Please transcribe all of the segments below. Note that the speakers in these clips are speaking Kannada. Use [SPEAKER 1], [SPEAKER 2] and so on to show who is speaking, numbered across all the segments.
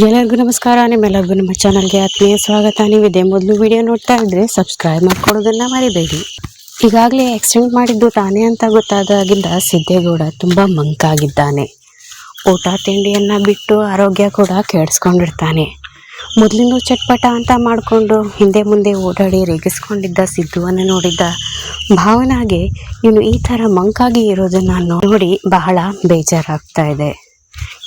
[SPEAKER 1] ಎಲ್ಲರಿಗೂ ನಮಸ್ಕಾರ, ನಿಮ್ಮೆಲ್ಲರಿಗೂ ನಮ್ಮ ಚಾನಲ್ಗೆ ಆತ್ಮೀಯ ಸ್ವಾಗತ. ನೀವಿದೆ ಮೊದಲು ವಿಡಿಯೋ ನೋಡ್ತಾ ಇದ್ರೆ ಸಬ್ಸ್ಕ್ರೈಬ್ ಮಾಡ್ಕೊಡೋದನ್ನು ಮರಿಬೇಡಿ. ಈಗಾಗಲೇ ಆಕ್ಸಿಡೆಂಟ್ ಮಾಡಿದ್ದು ತಾನೇ ಅಂತ ಗೊತ್ತಾದಾಗಿಂದ ಸಿದ್ದೇಗೌಡ ತುಂಬ ಮಂಕಾಗಿದ್ದಾನೆ ಊಟ ತಿಂಡಿಯನ್ನು ಬಿಟ್ಟು ಆರೋಗ್ಯ ಕೂಡ ಕೆಡಿಸ್ಕೊಂಡಿರ್ತಾನೆ. ಮೊದಲಿಂದ ಚಟ್ಪಟ ಅಂತ ಮಾಡಿಕೊಂಡು ಹಿಂದೆ ಮುಂದೆ ಓಡಾಡಿ ರೇಗಿಸ್ಕೊಂಡಿದ್ದ ಸಿದ್ದುವನ್ನು ನೋಡಿದ್ದ ಭಾವನಾಗೆ ಇನ್ನು ಈ ಥರ ಮಂಕಾಗಿ ಇರೋದನ್ನು ನೋಡಿ ಬಹಳ ಬೇಜಾರಾಗ್ತಾ ಇದೆ.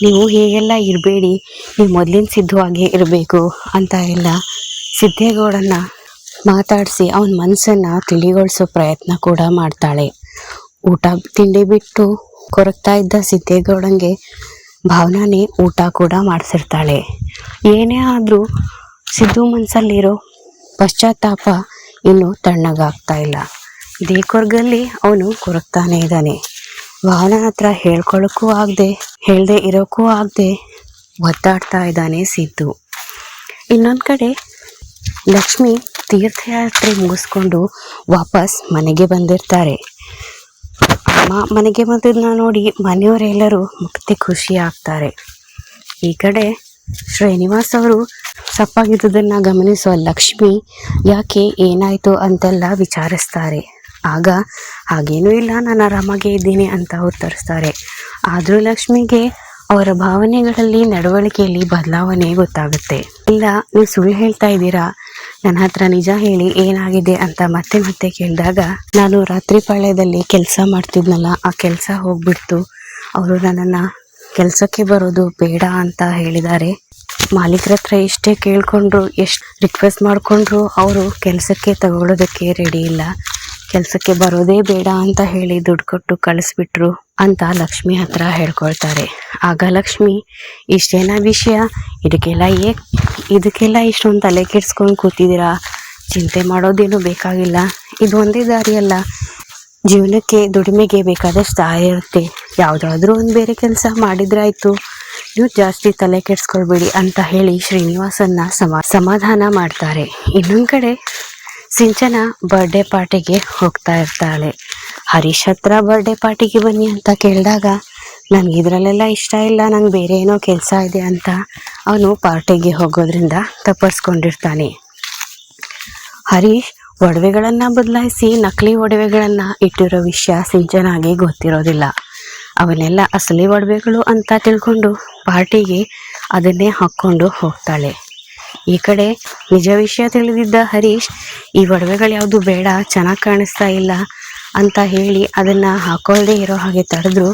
[SPEAKER 1] ನೀವು ಹೀಗೆಲ್ಲ ಇರಬೇಡಿ, ನೀವು ಮೊದಲಿನ ಸಿದ್ಧವಾಗಿ ಇರಬೇಕು ಅಂತ ಎಲ್ಲ ಸಿದ್ದೇಗೌಡನ್ನ ಮಾತಾಡಿಸಿ ಅವನ ಮನಸ್ಸನ್ನು ತಿಳಿಗೊಳಿಸೋ ಪ್ರಯತ್ನ ಕೂಡ ಮಾಡ್ತಾಳೆ. ಊಟ ತಿಂಡಿ ಬಿಟ್ಟು ಕೊರಗ್ತಾ ಇದ್ದ ಸಿದ್ದೇಗೌಡಂಗೆ ಭಾವನಾನೇ ಊಟ ಕೂಡ ಮಾಡಿಸಿರ್ತಾಳೆ. ಏನೇ ಆದರೂ ಸಿದ್ದು ಮನಸ್ಸಲ್ಲಿರೋ ಪಶ್ಚಾತ್ತಾಪ ಇನ್ನೂ ತಣ್ಣಗಾಗ್ತಾ ಇಲ್ಲ. ಇದೇ ಕೊರ್ಗಲ್ಲಿ ಅವನು ಕೊರಗ್ತಾನೇ ಇದ್ದಾನೆ. ಭಾವನ ಹತ್ರ ಹೇಳ್ಕೊಳ್ಳೋಕ್ಕೂ ಆಗದೆ, ಹೇಳದೆ ಇರೋಕ್ಕೂ ಆಗದೆ ಒದ್ದಾಡ್ತಾ ಇದ್ದಾನೆ ಸಿದ್ದು. ಇನ್ನೊಂದು ಕಡೆ ಲಕ್ಷ್ಮಿ ತೀರ್ಥಯಾತ್ರೆ ಮುಗಿಸ್ಕೊಂಡು ವಾಪಸ್ ಮನೆಗೆ ಬಂದಿರ್ತಾರೆ. ಅಮ್ಮ ಮನೆಗೆ ಬಂದಿದ್ದನ್ನ ನೋಡಿ ಮನೆಯವರೆಲ್ಲರೂ ಮತ್ತೆ ಖುಷಿ ಆಗ್ತಾರೆ. ಈ ಕಡೆ ಶ್ರೀನಿವಾಸ್ ಅವರು ಸಪ್ಪಾಗಿದ್ದುದನ್ನು ಗಮನಿಸುವ ಲಕ್ಷ್ಮಿ, ಯಾಕೆ ಏನಾಯಿತು? ಅಂತೆಲ್ಲ ವಿಚಾರಿಸ್ತಾರೆ. ಆಗ, ಹಾಗೇನೂ ಇಲ್ಲ, ನಾನು ಆರಾಮಾಗೇ ಇದ್ದೀನಿ ಅಂತ ಉತ್ತರಿಸ್ತಾರೆ. ಆದರೂ ಲಕ್ಷ್ಮಿಗೆ ಅವರ ಭಾವನೆಗಳಲ್ಲಿ ನಡವಳಿಕೆಯಲ್ಲಿ ಬದಲಾವಣೆ ಗೊತ್ತಾಗುತ್ತೆ. ಇಲ್ಲ, ನೀವು ಸುಳ್ಳು ಹೇಳ್ತಾ ಇದ್ದೀರಾ? ನನ್ನ ಹತ್ರ ನಿಜ ಹೇಳಿ, ಏನಾಗಿದೆ ಅಂತ ಮತ್ತೆ ಮತ್ತೆ ಕೇಳಿದಾಗ, ನಾನು ರಾತ್ರಿ ಪಾಳ್ಯದಲ್ಲಿ ಕೆಲಸ ಮಾಡ್ತಿದ್ನಲ್ಲ, ಆ ಕೆಲಸ ಹೋಗ್ಬಿಡ್ತು. ಅವರು ನನ್ನನ್ನು ಕೆಲಸಕ್ಕೆ ಬರೋದು ಬೇಡ ಅಂತ ಹೇಳಿದ್ದಾರೆ. ಮಾಲೀಕರ ಹತ್ರ ಎಷ್ಟೇ ಕೇಳಿಕೊಂಡ್ರು, ಎಷ್ಟು ರಿಕ್ವೆಸ್ಟ್ ಮಾಡಿಕೊಂಡ್ರು, ಅವರು ಕೆಲಸಕ್ಕೆ ತಗೊಳ್ಳೋದಕ್ಕೆ ರೆಡಿ ಇಲ್ಲ. ಕೆಲಸಕ್ಕೆ ಬರೋದೇ ಬೇಡ ಅಂತ ಹೇಳಿ ದುಡ್ಡು ಕೊಟ್ಟು ಕಳಿಸ್ಬಿಟ್ರು ಅಂತ ಲಕ್ಷ್ಮಿ ಹತ್ರ ಹೇಳ್ಕೊಳ್ತಾರೆ. ಆಗ ಲಕ್ಷ್ಮಿ, ಇಷ್ಟೇನ ವಿಷಯ? ಇದಕ್ಕೆಲ್ಲ ಏ ಇದಕ್ಕೆಲ್ಲ ಇಷ್ಟೊಂದು ತಲೆ ಕೆಡ್ಸ್ಕೊಂಡು ಕೂತಿದ್ದೀರಾ? ಚಿಂತೆ ಮಾಡೋದೇನು ಬೇಕಾಗಿಲ್ಲ. ಇದು ಒಂದೇ ದಾರಿಯಲ್ಲ. ಜೀವನಕ್ಕೆ ದುಡಿಮೆಗೆ ಬೇಕಾದಷ್ಟು ದಾರಿ ಇರುತ್ತೆ. ಯಾವುದಾದ್ರೂ ಒಂದು ಬೇರೆ ಕೆಲಸ ಮಾಡಿದ್ರಾಯ್ತು ನೀವು ಜಾಸ್ತಿ ತಲೆ ಕೆಡ್ಸ್ಕೊಳ್ಬೇಡಿ ಅಂತ ಹೇಳಿ ಶ್ರೀನಿವಾಸನ್ನ ಸಮ, ಸಮಾಧಾನ ಮಾಡ್ತಾರೆ. ಇನ್ನೊಂದು ಕಡೆ ಸಿಂಚನ ಬರ್ಡೇ ಪಾರ್ಟಿಗೆ ಹೋಗ್ತಾ ಇರ್ತಾಳೆ. ಹರೀಶ್ ಹತ್ರ ಬರ್ಡೇ ಪಾರ್ಟಿಗೆ ಬನ್ನಿ ಅಂತ ಕೇಳಿದಾಗ, ನನಗೆ ಇದರಲ್ಲೆಲ್ಲ ಇಷ್ಟ ಇಲ್ಲ, ನಂಗೆ ಬೇರೆ ಏನೋ ಕೆಲಸ ಇದೆ ಅಂತ ಅವನು ಪಾರ್ಟಿಗೆ ಹೋಗೋದ್ರಿಂದ ತಪ್ಪಿಸ್ಕೊಂಡಿರ್ತಾನೆ. ಹರೀಶ್ ಒಡವೆಗಳನ್ನು ಬದಲಾಯಿಸಿ ನಕಲಿ ಒಡವೆಗಳನ್ನು ಇಟ್ಟಿರೋ ವಿಷಯ ಸಿಂಚನಾಗಿ ಗೊತ್ತಿರೋದಿಲ್ಲ. ಅವನ್ನೆಲ್ಲ ಅಸಲಿ ಒಡವೆಗಳು ಅಂತ ತಿಳ್ಕೊಂಡು ಪಾರ್ಟಿಗೆ ಅದನ್ನೇ ಹಾಕ್ಕೊಂಡು ಹೋಗ್ತಾಳೆ. ಈ ಕಡೆ ನಿಜ ವಿಷಯ ತಿಳಿದಿದ್ದ ಹರೀಶ್, ಈ ಒಡವೆಗಳು ಯಾವುದು ಬೇಡ, ಚೆನ್ನಾಗಿ ಕಾಣಿಸ್ತಾ ಇಲ್ಲ ಅಂತ ಹೇಳಿ ಅದನ್ನ ಹಾಕೊಳ್ದೇ ಇರೋ ಹಾಗೆ ತಡೆದ್ರು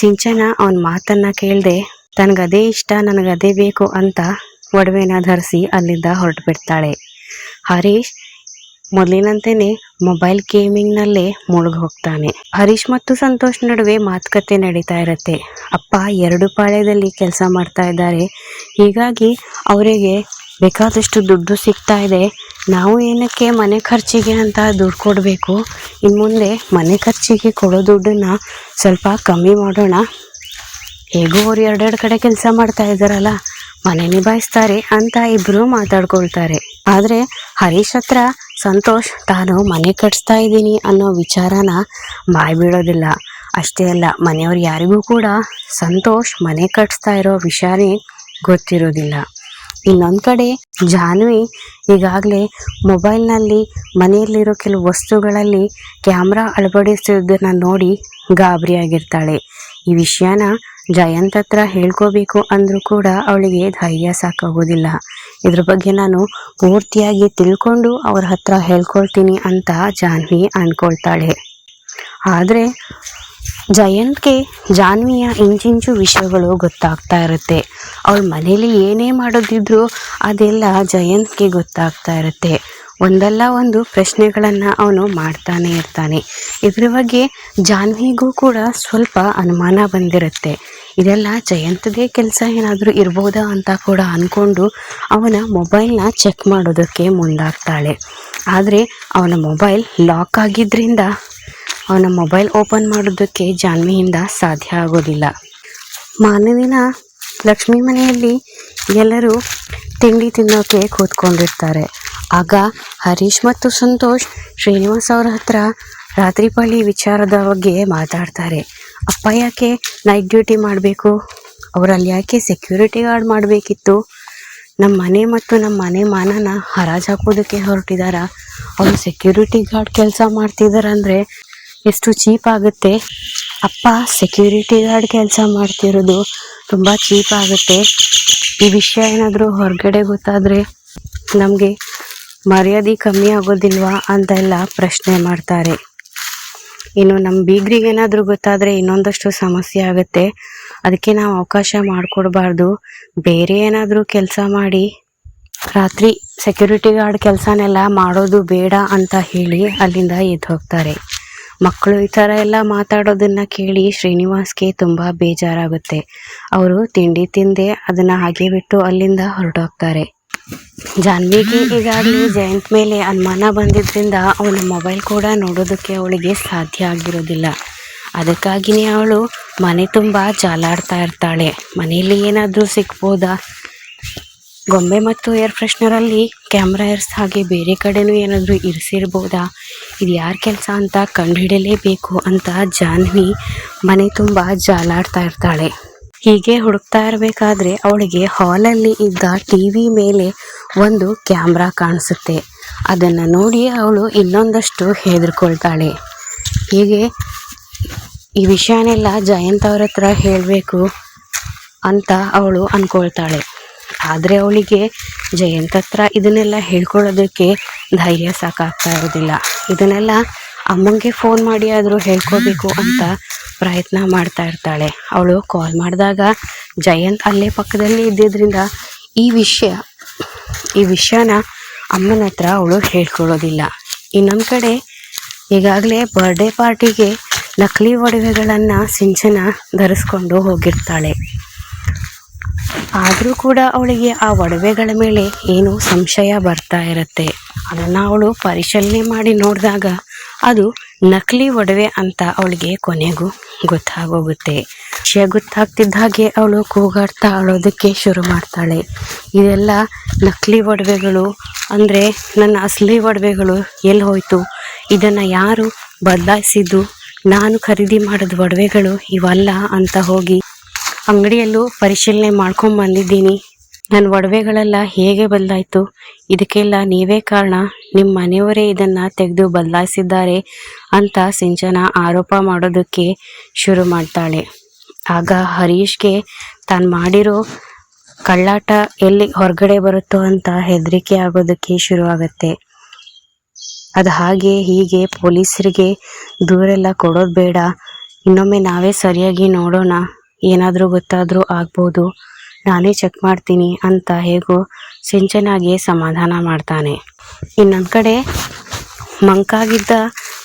[SPEAKER 1] ಸಿಂಚನ ಅವನ ಮಾತನ್ನ ಕೇಳದೆ, ತನಗದೇ ಇಷ್ಟ, ನನಗದೇ ಬೇಕು ಅಂತ ಒಡವೆನ ಧರಿಸಿ ಅಲ್ಲಿಂದ ಹೊರಟು ಬಿಡ್ತಾಳೆ ಹರೀಶ್ ಮೊದಲಿನಂತೆಯೇ ಮೊಬೈಲ್ ಗೇಮಿಂಗ್ನಲ್ಲೇ ಮುಳುಗಿ ಹೋಗ್ತಾನೆ. ಹರೀಶ್ ಮತ್ತು ಸಂತೋಷ್ ನಡುವೆ ಮಾತುಕತೆ ನಡೀತಾ ಇರತ್ತೆ. ಅಪ್ಪ ಎರಡು ಪಾಳ್ಯದಲ್ಲಿ ಕೆಲಸ ಮಾಡ್ತಾ ಇದ್ದಾರೆ. ಹೀಗಾಗಿ ಅವರಿಗೆ ಬೇಕಾದಷ್ಟು ದುಡ್ಡು ಸಿಗ್ತಾ ಇದೆ. ನಾವು ಏನಕ್ಕೆ ಮನೆ ಖರ್ಚಿಗೆ ಅಂತ ದುಡ್ಡು ಕೊಡಬೇಕು? ಇನ್ನು ಮುಂದೆ ಮನೆ ಖರ್ಚಿಗೆ ಕೊಡೋ ದುಡ್ಡನ್ನು ಸ್ವಲ್ಪ ಕಮ್ಮಿ ಮಾಡೋಣ. ಹೇಗೂ ಅವ್ರು ಎರಡೆರಡು ಕಡೆ ಕೆಲಸ ಮಾಡ್ತಾ ಇದ್ದಾರಲ್ಲ, ಮನೆ ನಿಭಾಯಿಸ್ತಾರೆ ಅಂತ ಇಬ್ಬರು ಮಾತಾಡ್ಕೊಳ್ತಾರೆ. ಆದರೆ ಹರೀಶ್ ಹತ್ರ ಸಂತೋಷ್, ತಾನು ಮನೆ ಕಟ್ಸ್ತಾ ಇದ್ದೀನಿ ಅನ್ನೋ ವಿಚಾರನ ಬಾಯ್ಬಿಡೋದಿಲ್ಲ ಅಷ್ಟೇ ಅಲ್ಲ, ಮನೆಯವ್ರು ಯಾರಿಗೂ ಕೂಡ ಸಂತೋಷ್ ಮನೆ ಕಟ್ಸ್ತಾ ಇರೋ ವಿಷಯನೇ ಗೊತ್ತಿರೋದಿಲ್ಲ. ಇನ್ನೊಂದು ಕಡೆ ಜಾನ್ವಿ ಈಗಾಗಲೇ ಮೊಬೈಲ್ನಲ್ಲಿ ಮನೆಯಲ್ಲಿರೋ ಕೆಲವು ವಸ್ತುಗಳಲ್ಲಿ ಕ್ಯಾಮ್ರಾ ಅಳವಡಿಸಿದ್ದನ್ನು ನೋಡಿ ಗಾಬರಿಯಾಗಿರ್ತಾಳೆ. ಈ ವಿಷಯನ ಜಯಂತ್ ಹತ್ರ ಹೇಳ್ಕೋಬೇಕು ಅಂದರೂ ಕೂಡ ಅವಳಿಗೆ ಧೈರ್ಯ ಸಾಕಾಗೋದಿಲ್ಲ. ಇದ್ರ ಬಗ್ಗೆ ನಾನು ಪೂರ್ತಿಯಾಗಿ ತಿಳ್ಕೊಂಡು ಅವ್ರ ಹತ್ರ ಹೇಳ್ಕೊಳ್ತೀನಿ ಅಂತ ಜಾನ್ವಿ ಅಂದ್ಕೊಳ್ತಾಳೆ ಆದರೆ ಜಯಂತ್ಗೆ ಜಾನ್ವಿಯ ಇಂಚಿಂಚು ವಿಷಯಗಳು ಗೊತ್ತಾಗ್ತಾ ಇರುತ್ತೆ. ಅವಳ ಮನೇಲಿ ಏನೇ ಮಾಡೋದಿದ್ರು ಅದೆಲ್ಲ ಜಯಂತ್ಗೆ ಗೊತ್ತಾಗ್ತಾ ಇರುತ್ತೆ. ಒಂದಲ್ಲ ಒಂದು ಪ್ರಶ್ನೆಗಳನ್ನು ಅವನು ಮಾಡ್ತಾನೆ ಇರ್ತಾನೆ. ಇದ್ರ ಬಗ್ಗೆ ಜಾನ್ವಿಗೂ ಕೂಡ ಸ್ವಲ್ಪ ಅನುಮಾನ ಬಂದಿರುತ್ತೆ. ಇದೆಲ್ಲ ಜಯಂತದೇ ಕೆಲಸ ಏನಾದರೂ ಇರ್ಬೋದಾ ಅಂತ ಕೂಡ ಅಂದ್ಕೊಂಡು ಅವನ ಮೊಬೈಲ್ನ ಚೆಕ್ ಮಾಡೋದಕ್ಕೆ ಮುಂದಾಗ್ತಾಳೆ. ಆದರೆ ಅವನ ಮೊಬೈಲ್ ಲಾಕ್ ಆಗಿದ್ದರಿಂದ ಅವನ ಮೊಬೈಲ್ ಓಪನ್ ಮಾಡೋದಕ್ಕೆ ಜಾನ್ವಿಯಿಂದ ಸಾಧ್ಯ ಆಗೋದಿಲ್ಲ. ಮಾರನೇ ದಿನ ಲಕ್ಷ್ಮಿ ಮನೆಯಲ್ಲಿ ಎಲ್ಲರೂ ತಿಂಡಿ ತಿನ್ನೋಕೆ ಕೂತ್ಕೊಂಡಿರ್ತಾರೆ. ಆಗ ಹರೀಶ್ ಮತ್ತು ಸಂತೋಷ್ ಶ್ರೀನಿವಾಸ್ ಅವರ ಹತ್ರ ರಾತ್ರಿ ಪಾಳಿ ವಿಚಾರದ ಬಗ್ಗೆ ಮಾತಾಡ್ತಾರೆ. ಅಪ್ಪ ಯಾಕೆ ನೈಟ್ ಡ್ಯೂಟಿ ಮಾಡಬೇಕು? ಅವರಲ್ಲಿ ಯಾಕೆ ಸೆಕ್ಯೂರಿಟಿ ಗಾರ್ಡ್ ಮಾಡಬೇಕಿತ್ತು? ನಮ್ಮ ಮನೆ ಮತ್ತು ನಮ್ಮ ಮನೆ ಮಾನನ ಹರಾಜು ಹಾಕೋದಕ್ಕೆ ಹೊರಟಿದಾರ? ಅವರು ಸೆಕ್ಯೂರಿಟಿ ಗಾರ್ಡ್ ಕೆಲಸ ಮಾಡ್ತಿದ್ದಾರೆ ಅಂದರೆ ಎಷ್ಟು ಚೀಪ್ ಆಗುತ್ತೆ. ಅಪ್ಪ ಸೆಕ್ಯೂರಿಟಿ ಗಾರ್ಡ್ ಕೆಲಸ ಮಾಡ್ತಿರೋದು ತುಂಬ ಚೀಪ್ ಆಗುತ್ತೆ. ಈ ವಿಷಯ ಏನಾದರೂ ಹೊರಗಡೆ ಗೊತ್ತಾದರೆ ನಮಗೆ ಮರ್ಯಾದೆ ಕಮ್ಮಿ ಆಗೋದಿಲ್ವಾ ಅಂತ ಎಲ್ಲ ಪ್ರಶ್ನೆ ಮಾಡ್ತಾರೆ. ಇನ್ನು ನಮ್ಮ ಬೀಗ್ರಿಗೆ ಏನಾದರೂ ಗೊತ್ತಾದರೆ ಇನ್ನೊಂದಷ್ಟು ಸಮಸ್ಯೆ ಆಗುತ್ತೆ. ಅದಕ್ಕೆ ನಾವು ಅವಕಾಶ ಮಾಡಿಕೊಡ್ಬಾರ್ದು. ಬೇರೆ ಏನಾದರೂ ಕೆಲಸ ಮಾಡಿ. ರಾತ್ರಿ ಸೆಕ್ಯೂರಿಟಿ ಗಾರ್ಡ್ ಕೆಲಸನೆಲ್ಲ ಮಾಡೋದು ಬೇಡ ಅಂತ ಹೇಳಿ ಅಲ್ಲಿಂದ ಎದ್ದು ಹೋಗ್ತಾರೆ. ಮಕ್ಕಳು ಈ ಥರ ಎಲ್ಲ ಮಾತಾಡೋದನ್ನು ಕೇಳಿ ಶ್ರೀನಿವಾಸ್ಗೆ ತುಂಬ ಬೇಜಾರಾಗುತ್ತೆ. ಅವರು ತಿಂಡಿ ತಿಂದೆ ಅದನ್ನು ಹಾಗೆ ಬಿಟ್ಟು ಅಲ್ಲಿಂದ ಹೊರಟೋಗ್ತಾರೆ. ಜಾನ್ವಿಗೆ ಈಗಾಗಲೇ ಜಯಂತ್ ಮೇಲೆ ಅನುಮಾನ ಬಂದಿದ್ದರಿಂದ ಅವನ ಮೊಬೈಲ್ ಕೂಡ ನೋಡೋದಕ್ಕೆ ಅವಳಿಗೆ ಸಾಧ್ಯ ಆಗಿರೋದಿಲ್ಲ. ಅದಕ್ಕಾಗಿಯೇ ಅವಳು ಮನೆ ತುಂಬ ಜಾಲಾಡ್ತಾ ಇರ್ತಾಳೆ. ಮನೆಯಲ್ಲಿ ಏನಾದರೂ ಸಿಗ್ಬೋದಾ? ಗೊಂಬೆ ಮತ್ತು ಏರ್ ಫ್ರೆಶ್ನರಲ್ಲಿ ಕ್ಯಾಮ್ರಾ ಇರ್ಸ್ ಹಾಗೆ ಬೇರೆ ಕಡೆನೂ ಏನಾದರೂ ಇರಿಸಿರ್ಬೋದಾ? ಇದು ಯಾರ ಕೆಲಸ ಅಂತ ಕಂಡುಹಿಡಲೇಬೇಕು ಅಂತ ಜಾನ್ವಿ ಮನೆ ತುಂಬ ಜಾಲಾಡ್ತಾ ಇರ್ತಾಳೆ. ಹೀಗೆ ಹುಡುಕ್ತಾ ಇರಬೇಕಾದ್ರೆ ಅವಳಿಗೆ ಹಾಲಲ್ಲಿ ಇದ್ದ ಟಿ ವಿ ಮೇಲೆ ಒಂದು ಕ್ಯಾಮ್ರಾ ಕಾಣಿಸುತ್ತೆ. ಅದನ್ನು ನೋಡಿ ಅವಳು ಇನ್ನೊಂದಷ್ಟು ಹೆದರ್ಕೊಳ್ತಾಳೆ. ಹೀಗೆ ಈ ವಿಷಯನೆಲ್ಲ ಜಯಂತ್ ಅವ್ರ ಹತ್ರ ಹೇಳಬೇಕು ಅಂತ ಅವಳು ಅನ್ಕೊಳ್ತಾಳೆ. ಆದರೆ ಅವಳಿಗೆ ಜಯಂತ್ ಹತ್ರ ಇದನ್ನೆಲ್ಲ ಹೇಳ್ಕೊಳ್ಳೋದಕ್ಕೆ ಧೈರ್ಯ ಸಾಕಾಗ್ತಾ ಇರೋದಿಲ್ಲ. ಇದನ್ನೆಲ್ಲ ಅಮ್ಮಂಗೆ ಫೋನ್ ಮಾಡಿ ಆದರೂ ಹೇಳ್ಕೋಬೇಕು ಅಂತ ಪ್ರಯತ್ನ ಮಾಡ್ತಾ ಇರ್ತಾಳೆ. ಅವಳು ಕಾಲ್ ಮಾಡಿದಾಗ ಜಯಂತ್ ಅಲ್ಲೇ ಪಕ್ಕದಲ್ಲಿ ಇದ್ದಿದ್ದರಿಂದ ಈ ವಿಷಯ, ಈ ವಿಷಯನ ಅಮ್ಮನ ಹತ್ರ ಅವಳು ಹೇಳ್ಕೊಳ್ಳೋದಿಲ್ಲ. ಇನ್ನೊಂದು ಕಡೆ ಈಗಾಗಲೇ ಬರ್ಡೇ ಪಾರ್ಟಿಗೆ ನಕಲಿ ಒಡವೆಗಳನ್ನು ಸಿಂಚನ ಧರಿಸ್ಕೊಂಡು ಹೋಗಿರ್ತಾಳೆ. ಆದರೂ ಕೂಡ ಅವಳಿಗೆ ಆ ಒಡವೆಗಳ ಮೇಲೆ ಏನೋ ಸಂಶಯ ಬರ್ತಾ ಇರುತ್ತೆ. ಅದನ್ನು ಅವಳು ಪರಿಶೀಲನೆ ಮಾಡಿ ನೋಡಿದಾಗ ಅದು ನಕಲಿ ಒಡವೆ ಅಂತ ಅವಳಿಗೆ ಕೊನೆಗೂ ಗೊತ್ತಾಗೋಗುತ್ತೆ. ವಿಷಯ ಗೊತ್ತಾಗ್ತಿದ್ದ ಹಾಗೆ ಅವಳು ಕೂಗಾಡ್ತಾ ಅಳೋದಕ್ಕೆ ಶುರು ಮಾಡ್ತಾಳೆ. ಇದೆಲ್ಲ ನಕಲಿ ಒಡವೆಗಳು ಅಂದರೆ ನನ್ನ ಅಸಲಿ ಒಡವೆಗಳು ಎಲ್ಲಿ ಹೋಯಿತು? ಇದನ್ನು ಯಾರು ಬದಲಾಯಿಸಿದ್ದು? ನಾನು ಖರೀದಿ ಮಾಡಿದ ಒಡವೆಗಳು ಇವಲ್ಲ ಅಂತ ಹೋಗಿ ಅಂಗಡಿಯಲ್ಲೂ ಪರಿಶೀಲನೆ ಮಾಡ್ಕೊಂಡು ಬಂದಿದ್ದೀನಿ. ನನ್ನ ಒಡವೆಗಳೆಲ್ಲ ಹೇಗೆ ಬದಲಾಯಿತು? ಇದಕ್ಕೆಲ್ಲ ನೀವೇ ಕಾರಣ. ನಿಮ್ಮ ಮನೆಯವರೇ ಇದನ್ನು ತೆಗೆದು ಬದಲಾಯಿಸಿದ್ದಾರೆ ಅಂತ ಸಿಂಚನ ಆರೋಪ ಮಾಡೋದಕ್ಕೆ ಶುರು ಮಾಡ್ತಾಳೆ. ಆಗ ಹರೀಶ್ಗೆ ತಾನು ಮಾಡಿರೋ ಕಳ್ಳಾಟ ಎಲ್ಲಿ ಹೊರಗಡೆ ಬರುತ್ತೋ ಅಂತ ಹೆದರಿಕೆ ಆಗೋದಕ್ಕೆ ಶುರು ಆಗುತ್ತೆ ಅದು ಹಾಗೆ ಹೀಗೆ ಪೊಲೀಸರಿಗೆ ದೂರೆಲ್ಲ ಕೊಡೋದು ಬೇಡ. ಇನ್ನೊಮ್ಮೆ ನಾವೇ ಸರಿಯಾಗಿ ನೋಡೋಣ. ಏನಾದರೂ ಗೊತ್ತಾದರೂ ಆಗ್ಬೋದು. ನಾನೇ ಚೆಕ್ ಮಾಡ್ತೀನಿ ಅಂತ ಹೇಗೋ ಸಿಂಚನಾಗೆ ಸಮಾಧಾನ ಮಾಡ್ತಾನೆ. ಇನ್ನೊಂದು ಕಡೆ ಮಂಕಾಗಿದ್ದ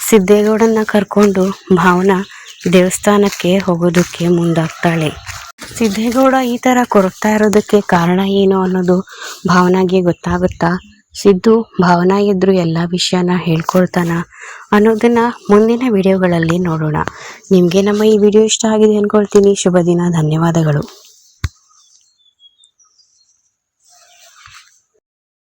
[SPEAKER 1] ಸಿದ್ದೇಗೌಡನ್ನ ಕರ್ಕೊಂಡು ಭಾವನಾ ದೇವಸ್ಥಾನಕ್ಕೆ ಹೋಗೋದಕ್ಕೆ ಮುಂದಾಗ್ತಾಳೆ. ಸಿದ್ದೇಗೌಡ ಈ ಥರ ಕೊರಗ್ತಾ ಇರೋದಕ್ಕೆ ಕಾರಣ ಏನು ಅನ್ನೋದು ಭಾವನಾಗೆ ಗೊತ್ತಾಗುತ್ತಾ ಸಿದ್ದು ಭಾವನಾ ಎದುರು ಎಲ್ಲ ವಿಷಯನ ಹೇಳ್ಕೊಳ್ತಾನ ಅನ್ನೋದನ್ನ ಮುಂದಿನ ವಿಡಿಯೋಗಳಲ್ಲಿ ನೋಡೋಣ. ನಿಮಗೆ ನಮ್ಮ ಈ ವಿಡಿಯೋ ಇಷ್ಟ ಆಗಿದೆ ಅಂದ್ಕೊಳ್ತೀನಿ ಶುಭ ದಿನ. ಧನ್ಯವಾದಗಳು.